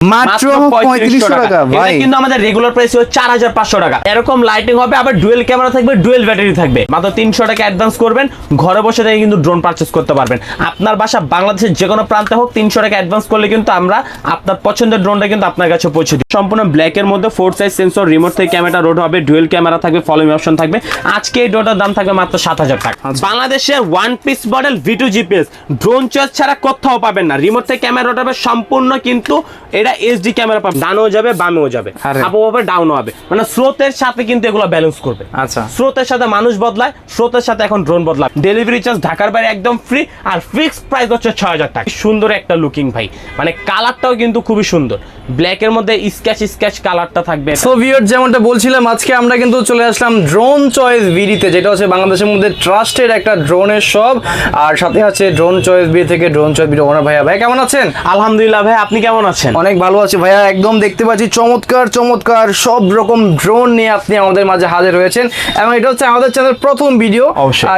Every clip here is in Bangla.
মাত্র পঁয়ত্রিশশো টাকা। ভাই। কিন্তু আমাদের রেগুলার প্রাইস হচ্ছে চার হাজার পাঁচশো টাকা। এরকম লাইটিং হবে আবার ডুয়েল ক্যামেরা থাকবে ডুয়েল ব্যাটারি থাকবে। মাত্র তিনশো টাকা অ্যাডভান্স করবেন ঘরে বসে থেকে কিন্তু ড্রোন পারচেস করতে পারবেন। আপনার বাসা বাংলাদেশের যে কোনো প্রান্তে হোক তিনশো টাকা অ্যাডভান্স করলে কিন্তু আমরা আপনার পছন্দের ড্রোনটা কিন্তু আপনার কাছে পৌঁছে দিই। সম্পূর্ণ ব্ল্যাকের মধ্যে ফোর সাইজ সেন্সর রিমোট থেকে ক্যামেরা রোড হবে ডুয়েল ক্যামেরা থাকবে ফলোইং অপশন থাকবে। আজকে এই ড্রোনটার দাম থাকবে মাত্র সাত হাজার টাকা। আচ্ছা। বাংলাদেশের one piece model V two GPS drone choice ছাড়া কোথাও পাবেন না। রিমোট থেকে ক্যামেরা রোড হবে সম্পূর্ণ কিন্তু এটা এইচডি ক্যামেরা পাবে। ডানও যাবে বামেও যাবে। হবে ডাউনও হবে। মানে স্রোতের সাথে কিন্তু এগুলো ব্যালেন্স করবে। আচ্ছা। স্রোতের সাথে মানুষ বদলায় স্রোতের সাথে এখন ড্রোন বদলায়। ডেলিভারি চার্জ ঢাকার বাইরে একদম ফ্রি আর ফিক্সড প্রাইস হচ্ছে ছয় হাজার টাকা। সুন্দর একটা লুকিং ভাই। মানে কালারটাও কিন্তু খুবই সুন্দর। ব্ল্যাকের মধ্যে স্কেচ স্কেচ কালারটা থাকবে। সো ভিউয়ার যেমনটা বলছিলাম আজকে আমরা কিন্তু চলে আসলাম ড্রোন চয়েস বিডিতে যেটা হচ্ছে বাংলাদেশের মধ্যে ট্রাস্টেড একটা ড্রোনের শপ আর সাথে আছে ড্রোন চয়েস বি থেকে ড্রোন চয়েস বিডি। ওনার ভাইয়া ভাই কেমন আছেন? আলহামদুলিল্লাহ ভাই আপনি কেমন আছেন? অনেক ভালো আছে ভাইয়া। একদম দেখতে পাচ্ছি চমৎকার চমৎকার সব রকম ড্রোন নিয়ে আপনি আমাদের মাঝে হাজির হয়েছেন এবং এটা হচ্ছে আমাদের চ্যানেল প্রথম ভিডিও।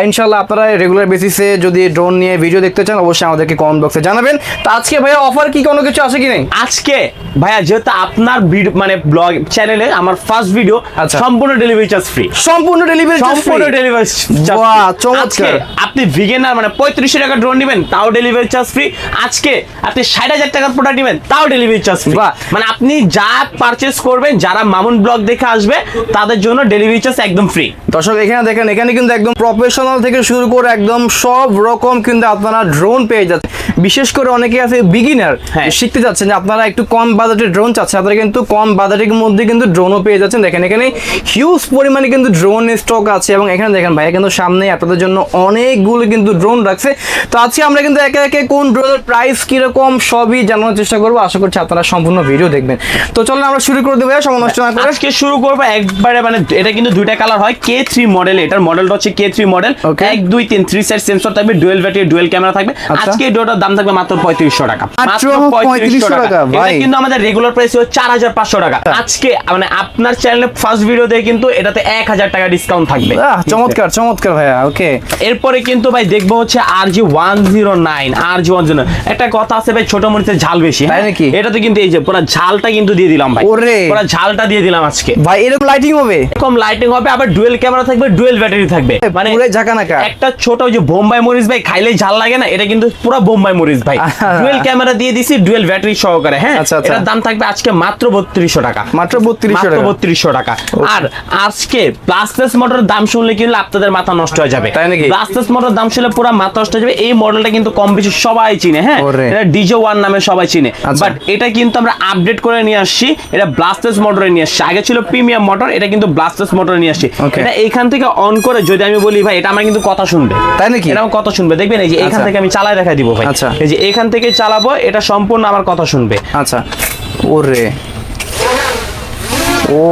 ইনশাল্লাহ আপনারা রেগুলার বেসিসে যদি ড্রোন নিয়ে ভিডিও দেখতে চান অবশ্যই আমাদেরকে কমেন্ট বক্সে জানাবেন। তো আজকে ভাইয়া অফার কি কোনো কিছু আছে কি নেই? আজকে ভাইয়া যেহেতু আপনার ভিডিও মানে ব্লগ চ্যানেলে আমার ফার্স্ট ভিডিও আচ্ছা। সম্পূর্ণ ডেলিভারি চার্জ ফ্রি সম্পূর্ণ ডেলিভারি সম্পূর্ণ ডেলিভারি চমৎকার। আপনি ভিগেনার মানে পঁয়ত্রিশশো টাকা ড্রোন নেবেন তাও ডেলিভারি চার্জ ফ্রি আজকে আপনি ষাট হাজার টাকার প্রোডাক্ট নেবেন তাও ডেলিভারি চার্জ মানে আপনি যা পারচেস করবেন যারা মামুন ব্লগ দেখে আসবে তাদের জন্য ডেলিভারি চার্জ একদম ফ্রি দর্শক এখানে দেখেন এখানে কিন্তু একদম প্রফেশনাল থেকে শুরু করে একদম সব রকম কিন্তু আপনারা ড্রোন পেয়ে যাচ্ছেন। বিশেষ করে অনেকে আছে বিগিনার হ্যাঁ। শিখতে যাচ্ছেন যে আপনারা একটু কম বাজেটের ড্রোন চাচ্ছেন। আপনারা কিন্তু কম বাজেটের মধ্যে কিন্তু ড্রোনও পেয়ে যাচ্ছেন। দেখেন এখানে হিউজ পরিমাণে কিন্তু ড্রোন স্টক আছে এবং এখানে দেখেন ভাইয়া কিন্তু সামনে আপনাদের জন্য অনেকগুলো কিন্তু ড্রোন রাখছে। তো আজকে আমরা কিন্তু একে একে কোন ড্রোনের প্রাইস কীরকম সবই জানানোর চেষ্টা করব। আশা করছি আপনারা সম্পূর্ণ ভিডিও দেখবেন। তো চলুন আমরা শুরু করে দেবো ভাইয়া, সময় নষ্ট না করে। আজকে শুরু করব একবারে মানে এটা কিন্তু দুইটা কালার হয় কে থ্রি মডেল এটার মডেলটা হচ্ছে কে থ্রি মডেল. এক দুই তিন থ্রি সাইড সেন্সর থাকবে ডুয়েল ব্যাটারি ডুয়েল ক্যামেরা থাকবে। আচ্ছা। আজকে ডোটার দাম থাকবে মাত্র পঁয়ত্রিশশো টাকা। মাত্র 3500 টাকা, এটা কিন্তু আমাদের রেগুলার প্রাইস হচ্ছে চার হাজার পাঁচশো টাকা। আজকে মানে আপনার চ্যানেলে ফার্স্ট ভিডিওতে কিন্তু এটাতে এক হাজার টাকা ডিসকাউন্ট থাকবে। চমৎকার চমৎকার ভাইয়া ওকে এরপরে কিন্তু ভাই দেখব হচ্ছে R G one zero nine R G one zero একটা কথা আছে ভাই ছোট মরিচের ঝাল বেশি হ্যাঁ? তাই নাকি? এটাতে কিন্তু এই যে পুরো ঝালটা কিন্তু দিয়ে দিলাম ভাই। ওরে। পুরো ঝালটা দিয়ে দিলাম আজকে। ভাই এরকম লাইটিং হবে? এরকম লাইটিং হবে আবার ডুয়েল ক্যামেরা থাকবে ডুয়েল ব্যাটারি থাকবে। মানে পুরো ঝাঁকানাকা। একটা ছোট ওই যে বোম্বাই মরিচ ভাই খাইলেই ঝাল লাগে না এটা কিন্তু পুরো বোম্বাই মরিচ ভাই। ডুয়েল ক্যামেরা দিয়ে দিছি ডুয়েল ব্যাটারি সহকারে হ্যাঁ? আচ্ছা, আচ্ছা। এটার দাম থাকবে আজকে মাত্র বত্রিশশো টাকা। মাত্র 3200 মাত্র টাকা। বত্রিশশো টাকা। আর আজকে ব্লাস্টেস মোটরের দাম শুনলে কিন্তু আপনাদের মাথা নষ্ট হয়ে যাবে। তাই নাকি? ব্লাস্টেস মোটরের দাম শুনলে পুরো মাথা নষ্ট হয়ে যাবে। এই মডেলটা কিন্তু কম বেশি সবাই চিনে হ্যাঁ? এটা ডিজে ওয়ান নামে সবাই চিনে। আচ্ছা। বাট এটা কিন্তু আমরা আপডেট করে নিয়ে আসছি। এটা ব্লাস্টেস মোটরে নিয়ে আসছি। আগে ছিল প্রিমিয়াম মোটর এটা কিন্তু ব্লাস্টেস মোটরে নিয়ে আসছি. এটা এইখান থেকে অন করে যদি আমি বলি ভাই এটা আমার কিন্তু কথা শুনবে। তাই নাকি? এটা আমার কথা শুনবে। দেখবেন এই যে এখান আচ্ছা। থেকে আমি চালাই দেখা দিব ভাই। আচ্ছা। এই যে এখান থেকে চালাবো এটা সম্পূর্ণ আমার কথা শুনবে। আচ্ছা। ওরে। ও।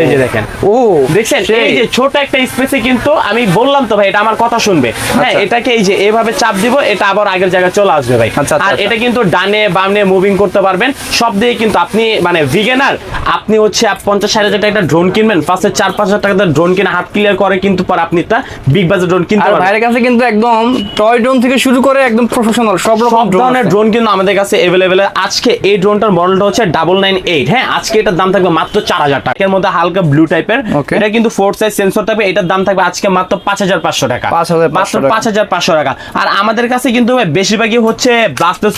এই যে দেখেন। ও দেখছেন? এই যে ছোট একটা স্পেসে কিন্তু আমি বললাম তো ভাই এটা আমার কথা শুনবে। হ্যাঁ আচ্ছা। এটাকে এই যে এভাবে চাপ দিব এটা আবার আগের জায়গায় চলে আসবে ভাই। আচ্ছা, আচ্ছা, আর। এটা কিন্তু ডানে বামে মুভিং করতে পারবেন। সব দিয়ে কিন্তু আপনি মানে ভিগেনার আপনি হচ্ছে আপ- পঞ্চাশ ষাট হাজার টাকা ড্রোন কিনবেন ফার্স্টে চার পাঁচ হাজার টাকা ড্রোন কিনে হাত ক্লিয়ার করে কিন্তু পর আপনি একটা বিগ বাজার ড্রোন কিনতে আর পারবেন। ভাইয়ের কাছে কিন্তু একদম টয় ড্রোন থেকে শুরু করে একদম প্রফেশনাল সব রকম ড্রোন ধরনের ড্রোন কিন্তু আমাদের কাছে অ্যাভেলেবেল আজকে এই ড্রোনটার মডেলটা হচ্ছে ডাবল নাইন এইট হ্যাঁ আজকে এটার দাম থাকবে মাত্র চার হাজার হাজার টাকা। এর মধ্যে হালকা ব্লু টাইপের এটা কিন্তু ফোর সাইজ সেন্সর থাকবে। এটার দাম থাকবে আজকে মাত্র পাঁচ হাজার পাঁচশো টাকা। মাত্র পাঁচ হাজার পাঁচশো টাকা। আর আমাদের কাছে কিন্তু বেশিরভাগই হচ্ছে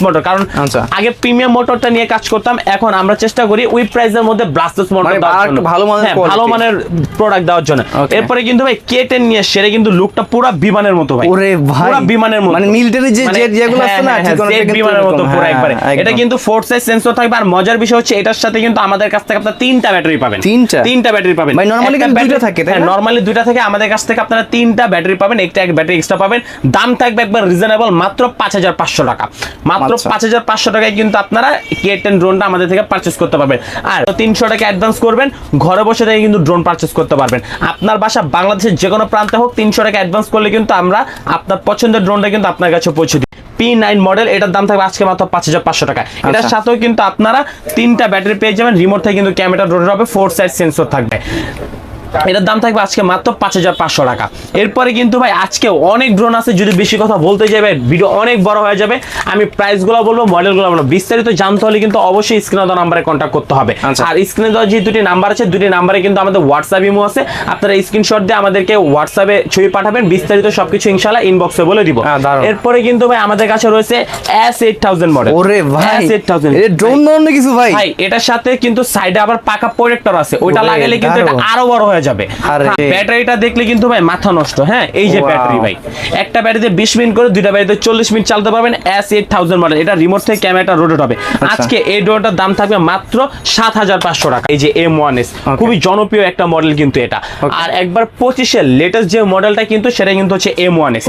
মোটর কারণ আচ্ছা। আগে প্রিমিয়াম মোটরটা নিয়ে কাজ করতাম এখন আমরা চেষ্টা করি ওই প্রাইসের মধ্যে মোটর মানে ভালো মানের হ্যাঁ, ভালো মানের প্রোডাক্ট দেওয়ার জন্য। এরপরে কিন্তু ভাই কে টেন নিয়ে কিন্তু লুকটা পুরো বিমানের মতো ভাই। ওরে ভাই পুরো বিমানের মতো। মানে মিলিটারি যে মানে- জেট যেগুলো হ্যাঁ, আছে না ঠিক হ্যাঁ, বিমানের মতো পুরো একবারে। এটা কিন্তু ফোর সাইজ সেন্সর থাকবে। আর মজার বিষয় হচ্ছে এটার সাথে কিন্তু আমাদের কাছ থেকে আপনারা তিনটা ব্যাটারি পাবেন। তিনটা? তিনটা ব্যাটারি পাবেন। ভাই, কিন্তু দুইটা থাকে, তাই হ্যাঁ নরমালি দুইটা থেকে আমাদের কাছ থেকে আপনারা তিনটা ব্যাটারি পাবেন একটা এক ব্যাটারি এক্সট্রা পাবেন। দাম থাকবে একবার রিজনেবল মাত্র পাঁচ হাজার পাঁচশো টাকা। মাত্র আচ্ছা। পাঁচ হাজার পাঁচশো টাকায় কিন্তু আপনারা কে টেন ড্রোনটা আমাদের থেকে পারচেস করতে পারবেন। আর তিনশো টাকা অ্যাডভান্স করবেন ঘরে বসে থেকে কিন্তু ড্রোন পারচেস করতে পারবেন। আপনার বাসা বাংলাদেশের যে কোনো প্রান্তে হোক তিনশো টাকা অ্যাডভান্স করলে কিন্তু আমরা আপনার পছন্দের ড্রোনটা কিন্তু আপনার কাছে পৌঁছে দিই। পি নাইন মডেল এটার দাম থাকবে আজকে মাত্র পাঁচ হাজার পাঁচশো টাকা। এটার আচ্ছা। সাথেও কিন্তু আপনারা তিনটা ব্যাটারি পেয়ে যাবেন। রিমোট থেকে কিন্তু ক্যামেরা রোড হবে ফোর সাইড সেন্সর থাকবে। এটার দাম থাকবে আজকে মাত্র পাঁচ হাজার পাঁচশো টাকা। এরপরে কিন্তু ভাই আজকে অনেক ড্রোন আছে যদি বেশি কথা বলতে যাবে ভিডিও অনেক বড় হয়ে যাবে। আমি প্রাইসগুলো বলব মডেলগুলো বলব। বিস্তারিত জানতে হলে কিন্তু অবশ্যই স্ক্রিনে দেওয়া নাম্বারে কন্ট্যাক্ট করতে হবে। আচ্ছা। আর স্ক্রিনে দেওয়া যে দুটি নাম্বার আছে দুটি নাম্বারে কিন্তু আমাদের হোয়াটসঅ্যাপ ইমো আছে। আপনারা স্ক্রিনশট দিয়ে আমাদেরকে হোয়াটসঅ্যাপে ছবি পাঠাবেন বিস্তারিত সবকিছু ইনশাল্লাহ ইনবক্সে বলে দিব। হ্যাঁ, এরপরে কিন্তু ভাই আমাদের কাছে রয়েছে এস এইট থাউজেন্ড মডেল ওরে ভাই এস এইট থাউজেন্ড ড্রোন কিছু ভাই। ভাই এটার সাথে কিন্তু সাইডে আবার পাকা প্রোটেক্টর আছে। ওইটা লাগালে কিন্তু এটা আরও বড় হয়ে যাবে। হ্যাঁ, ব্যাটারিটা দেখলে কিন্তু ভাই মাথা নষ্ট হ্যাঁ এই যে ব্যাটারি ভাই। একটা ব্যাটারিতে বিশ মিনিট করে দুইটা ব্যাটারিতে চল্লিশ মিনিট চালাতে পারবেন এস এইট থাউজেন্ড মডেল এটা রিমোট থেকে ক্যামেরাটা রোটেট হবে। আজকে এই ডোরটার দাম থাকবে মাত্র সাত হাজার পাঁচশো টাকা। এই যে এম ওয়ান এস খুবই জনপ্রিয় একটা মডেল কিন্তু এটা। আর একবার পঁচিশের লেটেস্ট যে মডেলটা কিন্তু সেটা কিন্তু হচ্ছে এম ওয়ান এস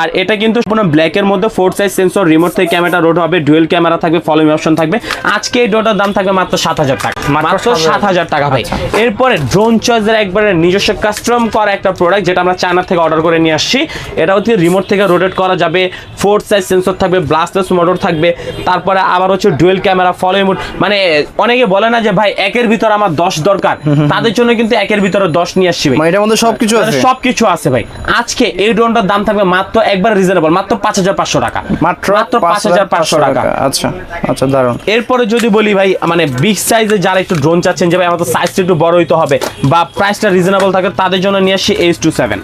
আর এটা কিন্তু সম্পূর্ণ ব্ল্যাক এর মধ্যে ফোর সাইজ সেন্সর রিমোট থেকে ক্যামেরা রোড হবে ডুয়েল ক্যামেরা থাকবে ফলোইং অপশন থাকবে। আজকে এই ডোটার দাম থাকবে মাত্র সাত হাজার টাকা। মাত্র সাত হাজার। টাকা ভাই। এরপরে ড্রোন চয়েসের একবারে নিজস্ব কাস্টম করা একটা প্রোডাক্ট যেটা আমরা চায়না থেকে অর্ডার করে নিয়ে আসছি। এটা হচ্ছে রিমোট থেকে রোটেট করা যাবে ফোর সাইজ সেন্সর থাকবে ব্লাস্টলেস মোটর থাকবে তারপরে আবার হচ্ছে ডুয়েল ক্যামেরা ফলোইং মোড মানে অনেকে বলে না যে ভাই একের ভিতর আমার দশ দরকার তাদের জন্য কিন্তু একের ভিতরে দশ নিয়ে আসছি ভাই। মানে এটার মধ্যে সবকিছু আছে? সবকিছু আছে ভাই। আজকে এই ড্রোনটার দাম থাকবে মাত্র একবার রিজনেবল মাত্র পাঁচ হাজার পাঁচশো টাকা। মাত্র মাত্র পাঁচ হাজার পাঁচশো টাকা। আচ্ছা আচ্ছা দারুণ এরপরে যদি বলি ভাই মানে বিগ সাইজে যারা একটু ড্রোন চাচ্ছেন যে ভাই আমার তো সাইজটা একটু বড় হইতে হবে বা প্রাইসটা রিজনেবল থাকে তাদের জন্য নিয়ে আসছি এইচ টু সেভেন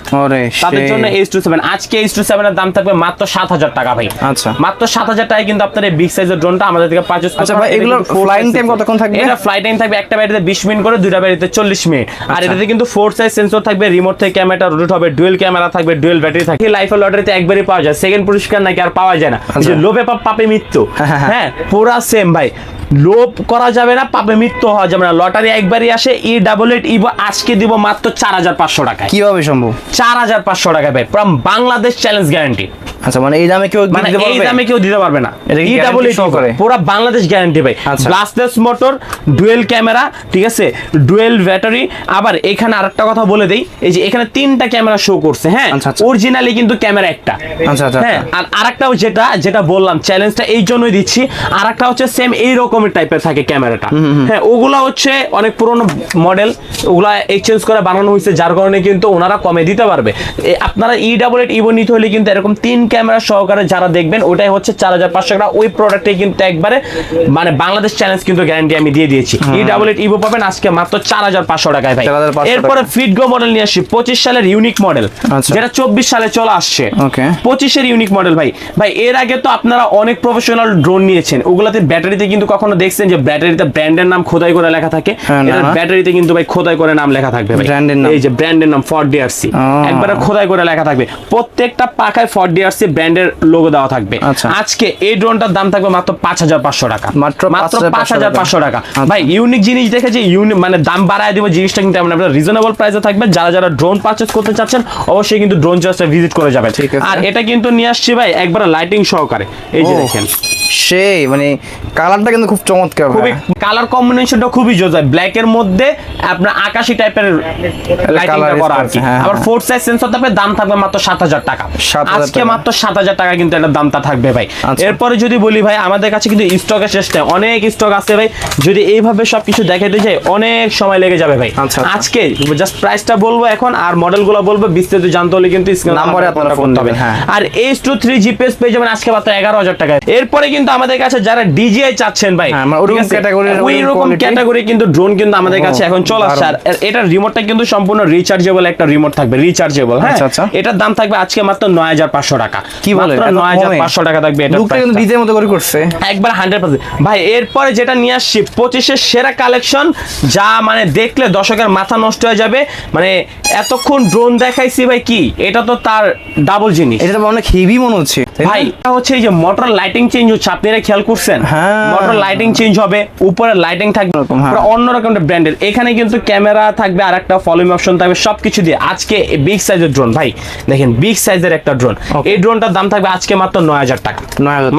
তাদের জন্য এইচ টু সেভেন আজকে এইচ টু সেভেনের দাম থাকবে মাত্র সাত হাজার টাকা ভাই। আচ্ছা। মাত্র সাত হাজার টাকায় কিন্তু আপনার এই বিগ সাইজের ড্রোনটা আমাদের থেকে পারচেস আচ্ছা ভাই, এগুলোর flying time কতক্ষণ থাকবে? এটা ফ্লাই টাইম থাকবে একটা ব্যাটারিতে বিশ মিনিট করে দুইটা ব্যাটারিতে চল্লিশ মিনিট। আর আচ্ছা। এটাতে কিন্তু ফোর সাইজ সেন্সর থাকবে রিমোট থেকে ক্যামেরা রোটেট হবে ডুয়েল ক্যামেরা থাকবে ডুয়েল ব্যাটারি থাকবে। লাইফের লটারিতে একবারই পাওয়া যায়। সেকেন্ড পুরস্কার নাকি আর পাওয়া যায় না। আচ্ছা। যে লোভে পাপে মৃত্যু। হ্যাঁ পুরা সেম ভাই। লোভ করা যাবে না পাবে মৃত্যু হওয়া যাবে না। লটারি একবারই আসে ই ডাবল এইট ইভো আজকে দিব মাত্র চার হাজার পাঁচশো টাকায়। কীভাবে সম্ভব? চার হাজার পাঁচশো টাকা ভাই ফ্রম বাংলাদেশ চ্যালেঞ্জ গ্যারান্টি আচ্ছা মানে এই দামে কেউ মানে দিতে এই দামে কেউ দিতে পারবে না। এটা কি ই ডাবল guarantee করে? পুরো বাংলাদেশ গ্যারান্টি ভাই। আচ্ছা। ব্লাস্টলেস মোটর ডুয়েল ক্যামেরা ঠিক আছে? ডুয়েল ব্যাটারি আবার এখানে আরেকটা কথা বলে দেই। এই যে এখানে তিনটা ক্যামেরা শো করছে হ্যাঁ? আচ্ছা, আচ্ছা। অরিজিনালি কিন্তু ক্যামেরা একটা। আচ্ছা, আচ্ছা, হ্যাঁ? আর আরেকটাও যেটা যেটা বললাম চ্যালেঞ্জটা এই জন্যই দিচ্ছি। আরেকটা হচ্ছে সেম এই রকমের টাইপের থাকে ক্যামেরাটা হ্যাঁ ওগুলা হচ্ছে অনেক পুরনো মডেল ওগুলা এক্সচেঞ্জ করে বানানো হয়েছে। যার কারণে কিন্তু ওনারা কমে দিতে পারবে। আপনারা ই ডাবল এইট ইভো নিতে হলে কিন্তু এরকম তিন ক্যামেরা সহকারে যারা দেখবেন ওটাই হচ্ছে চার হাজার পাঁচশো টাকা। ওই প্রোডাক্টে কিন্তু একবারে মানে বাংলাদেশ চ্যালেঞ্জ কিন্তু গ্যারান্টি আমি দিয়ে দিয়েছি। ই ডাবল এইট ইভো পাবেন আজকে মাত্র চার হাজার পাঁচশো টাকায় ভাই। এরপরে ফিটগো মডেল নিয়ে আসি। পঁচিশ সালের ইউনিক মডেল আচ্ছা। যেটা চব্বিশ সালে চলে আসছে। পঁচিশের ইউনিক মডেল ভাই। ভাই এর আগে তো আপনারা অনেক প্রফেশনাল ড্রোন নিয়েছেন। ওগুলাতে ব্যাটারিতে কিন্তু কখনো দেখছেন যে ব্যাটারিতে ব্র্যান্ডের নাম খোদাই করে লেখা থাকে? হ্যাঁ, এটার ব্যাটারিতে কিন্তু ভাই খোদাই করে নাম লেখা থাকবে ভাই। নাম। এই যে ব্র্যান্ডের নাম ফর ডিআরসি। একবারে খোদাই করে লেখা থাকবে। প্রত্যেকটা পাখায় ফর ডিআরসি ব্র্যান্ডের লোগো দেওয়া থাকবে। আচ্ছা। আজকে এই ড্রোনটার দাম থাকবে মাত্র পাঁচ হাজার পাঁচশো টাকা। মাত্র মাত্র পাঁচ হাজার পাঁচশো টাকা। আচ্ছা। ভাই ইউনিক জিনিস দেখে যে ইউনিক মানে দাম বাড়ায় দিব জিনিসটা কিন্তু আপনার রিজনেবল প্রাইসে থাকবে যারা যারা ড্রোন পারচেস করতে চাচ্ছেন অবশ্যই কিন্তু ড্রোন চার্জটা ভিজিট করে যাবেন। ঠিক আছে। আর এটা কিন্তু নিয়ে আসছি ভাই একবার লাইটিং সহকারে। এই যে দেখেন। সেই মানে কালারটা কিন্তু খুব চমৎকার। খুবই কালার কম্বিনেশনটা খুবই জোজায়। ব্ল্যাক এর মধ্যে আপনার আকাশি টাইপের লাইটিংটা করা আর কি। হ্যাঁ, আবার। ফোর সাইজ সেন্সর থাকবে দাম থাকবে মাত্র সাত হাজার টাকা। আজকে মাত্র সাত হাজার টাকা কিন্তু এটার দামটা থাকবে ভাই আচ্ছা। এরপরে যদি বলি ভাই আমাদের কাছে কিন্তু স্টকের শেষ নেই অনেক স্টক আছে ভাই যদি এইভাবে সবকিছু দেখাইতে যাই অনেক সময় লেগে যাবে ভাই আচ্ছা, আচ্ছা। আজকে জাস্ট প্রাইসটা বলব এখন আর মডেলগুলো বলব বিস্তারিত জানতে হলে কিন্তু নাম্বারে আপনারা ফোন দিবেন, হ্যাঁ। আর এইচ টু থ্রি জিপিএস পেয়ে যাবেন আজকে মাত্র এগারো হাজার টাকায় এরপরে কিন্তু আমাদের কাছে যারা ডিজিআই চাচ্ছেন ভাই হ্যাঁ, মানে ওই রকম। ক্যাটাগরি কিন্তু ড্রোন কিন্তু আমাদের কাছে এখন চলে আসছে আর। এটার রিমোটটা কিন্তু সম্পূর্ণ রিচার্জেবল একটা রিমোট থাকবে রিচার্জেবল হ্যাঁ। এটার দাম থাকবে আজকে মাত্র নয় হাজার পাঁচশো টাকা কি বলে? মাত্র নয় হাজার পাঁচশো টাকা থাকবে এটা লুকটা কিন্তু ডিজের মতো করে করছে। একবার হান্ড্রেড পার্সেন্ট ভাই এরপরে যেটা নিয়ে আসছি সেরা কালেকশন যা মানে দেখলে দর্শকের মাথা নষ্ট হয়ে যাবে। মানে এতক্ষণ ড্রোন দেখাইছি ভাই কি? এটা তো তার ডাবল জিনিস। এটা অনেক হেভি মনে হচ্ছে ভাই এটা হচ্ছে এই যে মোটর লাইটিং চেঞ্জ হচ্ছে খেয়াল করছেন? হ্যাঁ। মোটর লাইটিং চেঞ্জ হবে উপরে লাইটিং থাকবে হ্যাঁ। অন্যরকম ব্র্যান্ডের এখানে কিন্তু ক্যামেরা থাকবে আর একটা ফলোইং অপশন থাকবে সবকিছু দিয়ে। আজকে বিগ সাইজের ড্রোন ভাই দেখেন বিগ সাইজের একটা ড্রোন এই ড্রোনটার দাম থাকবে আজকে মাত্র নয় হাজার টাকা।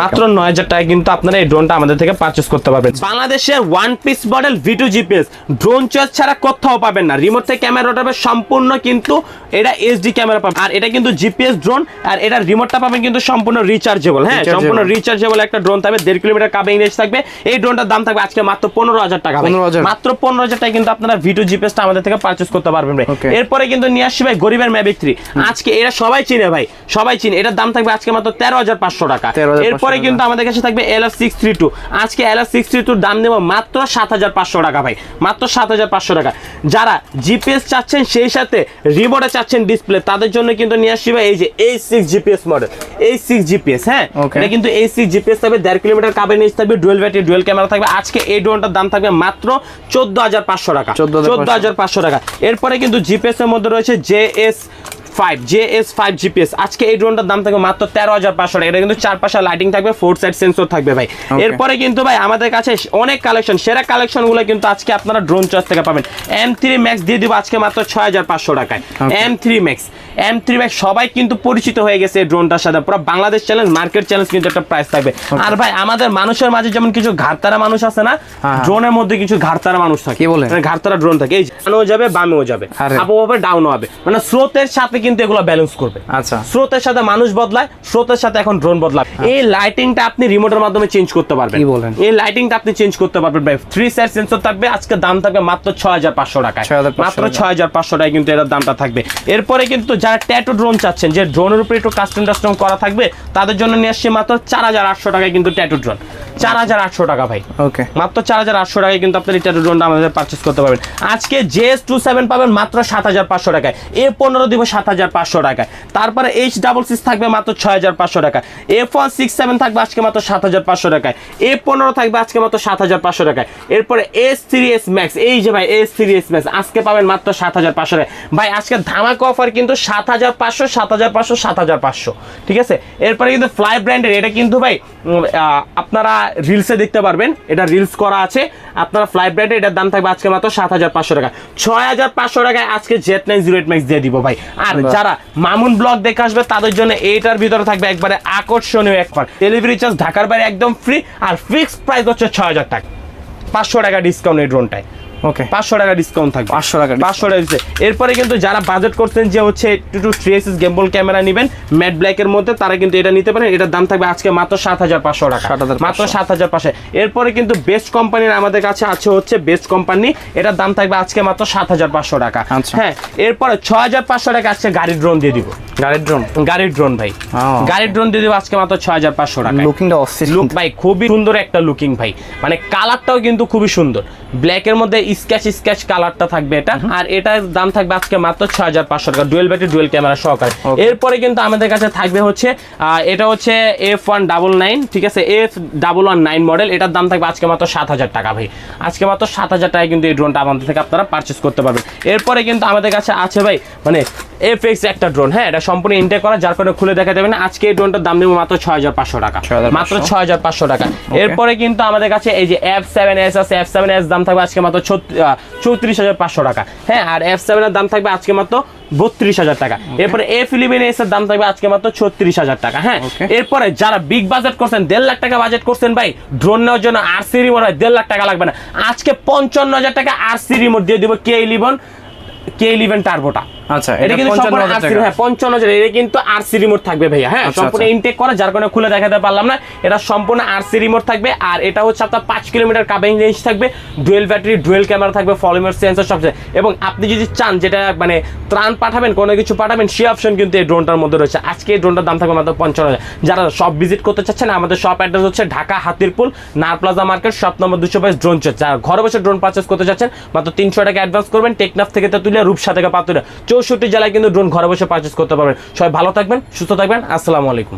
মাত্র নয় হাজার টাকা কিন্তু আপনারা এই ড্রোনটা আমাদের থেকে পারচেস করতে পারবেন। বাংলাদেশের one piece model V two GPS drone choice ছাড়া কোথাও পাবেন না। রিমোট থেকে ক্যামেরা ওঠাবে সম্পূর্ণ কিন্তু এটা এইচডি ক্যামেরা পাবেন। আর এটা কিন্তু জিপিএস ড্রোন আর এটার রিমোটটা পাবেন কিন্তু সম্পূর্ণ রিচার্জেবল হ্যাঁ সম্পূর্ণ রিচার্জেবল একটা ড্রোন থাকবে। দেড় কিলোমিটার কাবিং রেঞ্জ থাকবে। এই ড্রোনটার দাম থাকবে আজকে মাত্র পনেরো হাজার টাকা ভাই। 15,000 মাত্র পনেরো হাজার টাকা কিন্তু আপনারা ভিডিও জিপিএসটা আমাদের থেকে পারচেস করতে পারবেন ভাই। এরপরে কিন্তু নিয়ে আসছি ভাই গরিবের ম্যাভিক থ্রি আজকে এরা সবাই চিনে ভাই। সবাই চিনে। এটার দাম থাকবে আজকে মাত্র তেরো হাজার পাঁচশো টাকা। এরপরে কিন্তু আমাদের কাছে থাকবে L F six three two. আজকে এল এফ সিক্স থ্রি টুর দাম নেব মাত্র সাত হাজার পাঁচশো টাকা ভাই। মাত্র সাত হাজার পাঁচশো টাকা। যারা জিপিএস চাচ্ছেন সেই সাথে রিমোটে চাচ্ছেন ডিসপ্লে তাদের জন্য কিন্তু নিয়ে আসছি ভাই এই যে এই সিক্স জিপিএস মডেল এই সিক্স জিপিএস হ্যাঁ? এটা কিন্তু এই সিক্স জিপিএস থাকবে দেড় কিলোমিটার কাবে নিচ থাকবে ডুয়েল ব্যাটারি ডুয়েল ক্যামেরা থাকবে। আজকে এই ড্রোনটার দাম থাকবে মাত্র চোদ্দ হাজার পাঁচশো টাকা। 14,500 চোদ্দ হাজার পাঁচশো টাকা। এরপরে কিন্তু জিপিএস এর মধ্যে রয়েছে J S five J S five GPS আজকে এই ড্রোনটার দাম থাকবে মাত্র তেরো হাজার পাঁচশো টাকা। এটা কিন্তু চার পাশে লাইটিং থাকবে ফোর সাইড সেন্সর থাকবে ভাই। এরপরে কিন্তু ভাই আমাদের কাছে অনেক কালেকশন সেরা কালেকশনগুলো কিন্তু আজকে আপনারা ড্রোন চয়েস থেকে পাবেন। এম থ্রি ম্যাক্স দিয়ে দিব আজকে মাত্র ছয় হাজার পাঁচশো টাকায়। M three max M three max সবাই কিন্তু পরিচিত হয়ে গেছে এই ড্রোনটার সাথে। পুরো বাংলাদেশ চ্যালেঞ্জ মার্কেট চ্যালেঞ্জ কিন্তু একটা প্রাইস থাকবে। আর ভাই আমাদের মানুষের মাঝে যেমন কিছু ঘাটতারা মানুষ আছে না হ্যাঁ। ড্রোনের মধ্যে কিছু ঘাটতারা মানুষ থাকে? মানে ঘাটতারা ড্রোন থাকে। এই যাবে বামেও যাবে। ডাউনও হবে। মানে স্রোতের সাথে কিন্তু এগুলো ব্যালেন্স করবে। আচ্ছা। স্রোতের সাথে মানুষ বদলায় স্রোতের সাথে এখন ড্রোন বদলায় এই লাইটিংটা আপনি রিমোটের মাধ্যমে চেঞ্জ করতে পারবেন। কি বলেন? এই লাইটিংটা আপনি চেঞ্জ করতে পারবেন ভাই। থ্রি সাইড সেন্সর থাকবে আজকে দাম থাকবে মাত্র ছয় হাজার পাঁচশো টাকায়। মাত্র টাকা। ছয় হাজার পাঁচশো টাকায় কিন্তু এর দামটা থাকবে। এরপরে কিন্তু যারা ট্যাটু ড্রোন চাচ্ছেন যে ড্রোনের উপরে একটু কাস্টম টাস্টম করা থাকবে তাদের জন্য নিয়ে আসছে মাত্র চার হাজার আটশো টাকায় কিন্তু ট্যাটু ড্রোন চার হাজার আটশো টাকা ভাই। ওকে। মাত্র চার হাজার আটশো টাকায় কিন্তু আপনি রিটার্ন ড্রোনটা আমাদের পারচেস করতে পারবেন। আজকে জেএস টু সেভেন পাবেন মাত্র সাত হাজার পাঁচশো টাকায়। এ পনেরো দিব সাত হাজার পাঁচশো টাকায়। তারপরে এইচ ডাবল সিক্স থাকবে মাত্র ছয় হাজার পাঁচশো টাকা এফ ওয়ান সিক্স সেভেন থাকবে আজকে মাত্র সাত হাজার পাঁচশো টাকায়। এ পনেরো থাকবে আজকে মাত্র সাত হাজার পাঁচশো টাকায়। এরপরে এস থ্রি এস ম্যাক্স এই যে ভাই এস থ্রি এস ম্যাক্স আজকে পাবেন মাত্র সাত হাজার পাঁচশো টাকা ভাই, আজকে ধামাকা অফার কিন্তু সাত হাজার পাঁচশো সাত হাজার পাঁচশো সাত হাজার পাঁচশো, ঠিক আছে? এরপরে কিন্তু ফ্লাই ব্র্যান্ডের এটা কিন্তু ভাই আপনারা রিলসে দেখতে পারবেন। এটা রিলস করা আছে। আপনারা ফ্লাই ব্র্যান্ডের এটার দাম থাকবে আজকে মাত্র সাত হাজার পাঁচশো টাকা। ছয় হাজার পাঁচশো টাকায় আজকে Z nine zero eight max দিয়ে দিব ভাই। আর যারা মামুন ব্লগ দেখে আসবে তাদের জন্য এইটার ভিতরে থাকবে একবারে আকর্ষণীয় একবার ডেলিভারি চার্জ ঢাকার বাইরে একদম ফ্রি আর ফিক্সড প্রাইস হচ্ছে ছয় হাজার টাকা। পাঁচশো টাকা ডিসকাউন্ট এই ড্রোনটায় ওকে পাঁচশো টাকা ডিসকাউন্ট থাকবে। 500 টাকা পাঁচশো টাকা। এরপরে কিন্তু যারা বাজেট করছেন যে হচ্ছে একটু থ্রি এক্সিস গেমবল ক্যামেরা নেবেন ম্যাট ব্ল্যাকের মধ্যে তারা কিন্তু এটা নিতে পারেন। এটার দাম থাকবে আজকে মাত্র সাত হাজার পাঁচশো টাকা। 7,500 মাত্র সাত হাজার পাঁচশো। এরপরে কিন্তু বেস্ট কোম্পানির আমাদের কাছে আছে হচ্ছে বেস্ট কোম্পানি এটার দাম থাকবে আজকে মাত্র সাত হাজার পাঁচশো টাকা। আচ্ছা। হ্যাঁ এরপরে ছয় হাজার পাঁচশো টাকা আজকে গাড়ির ড্রোন দিয়ে দিব। গাড়ির ড্রোন গাড়ির ড্রোন ভাই। গাড়ির ড্রোন দিয়ে দিব আজকে মাত্র ছয় হাজার পাঁচশো টাকা লুকিংটা লুক ভাই খুবই সুন্দর একটা লুকিং ভাই। মানে কালারটাও কিন্তু খুবই সুন্দর। ব্ল্যাকের মধ্যে স্কেচ স্কেচ কালারটা থাকবে এটা। আর এটার দাম থাকবে আজকে মাত্র ছয় হাজার পাঁচশো টাকা। ডুয়েল ব্যাটারি ডুয়েল ক্যামেরা সহকারে। এরপরে কিন্তু আমাদের কাছে থাকবে হচ্ছে আহ, এটা হচ্ছে এফ ওয়ান ডাবল নাইন ঠিক আছে? F double one nine model এটার দাম থাকবে আজকে মাত্র সাত হাজার টাকা ভাই। আজকে মাত্র সাত হাজার টাকায় কিন্তু এই ড্রোনটা আমাদের থেকে আপনারা পারচেস করতে পারবেন। এরপরে কিন্তু আমাদের কাছে আছে ভাই মানে এফ এক্স একটা ড্রোন হ্যাঁ এটা সম্পূর্ণ ইনটেক করা যার কারণে খুলে দেখা যাবে না। আজকে এই ড্রোনটার দাম নেব মাত্র ছয় হাজার পাঁচশো টাকা। 6,500 মাত্র ছয় হাজার পাঁচশো টাকা। এরপরে কিন্তু আমাদের কাছে এই যে এফ সেভেন এস আছে এফ সেভেন এস দাম থাকবে আজকে মাত্র চৌত্রিশ হাজার পাঁচশো টাকা। হ্যাঁ আর এফ সেভেন এর দাম থাকবে আজকে মাত্র বত্রিশ হাজার টাকা। এরপরে এফ ইলেভেন এস এর দাম থাকবে আজকে মাত্র ছত্রিশ হাজার টাকা। হ্যাঁ এরপরে যারা বিগ বাজেট করছেন দেড় লাখ টাকা বাজেট করছেন ভাই ড্রোন নেওয়ার জন্য আর সি রিমোট হয় দেড় লাখ টাকা লাগবে না। আজকে পঞ্চান্ন হাজার টাকা আর সি রিমোট দিয়ে দিব কে ইলেভেন কে ইলেভেন টার্বোটা আচ্ছা এটা এটা কিন্তু সম্পূর্ণ হাজার হ্যাঁ পঞ্চান্ন হাজার এটা কিন্তু আরসি রিমোট থাকবে ভাইয়া হ্যাঁ আচ্ছা, সম্পূর্ণ আচ্ছা। ইনটেক করা যার কারণে খুলে দেখাতে পারলাম না। এটা সম্পূর্ণ আরসি রিমোট থাকবে আর এটা হচ্ছে আপনার পাঁচ কিলোমিটার কাবিং রেঞ্জ থাকবে ডুয়েল ব্যাটারি ডুয়েল ক্যামেরা থাকবে ফলিমার সেন্সর সব এবং আপনি যদি চান যেটা মানে ত্রাণ পাঠাবেন কোনো কিছু পাঠাবেন সেই অপশন কিন্তু এই ড্রোনটার মধ্যে রয়েছে। আজকে এই ড্রোনটার দাম থাকবে মাত্র পঞ্চান্ন হাজার। যারা সব ভিজিট করতে চাচ্ছেন আমাদের শপ অ্যাড্রেস হচ্ছে ঢাকা হাতিরপুল নার প্লাজা মার্কেট শপ নম্বর দুশো বাইশ ড্রোন চলছে যারা ঘরে বসে ড্রোন পারচেস করতে চাচ্ছেন মাত্র তিনশো টাকা অ্যাডভান্স করবেন টেকনাফ থেকে তেতুলিয়া রূপসা থেকে চৌষট্টি জেলায় কিন্তু ড্রোন ঘরে বসে পারচেস করতে পারবেন। সবাই ভালো থাকবেন, সুস্থ থাকবেন। আসসালামু আলাইকুম।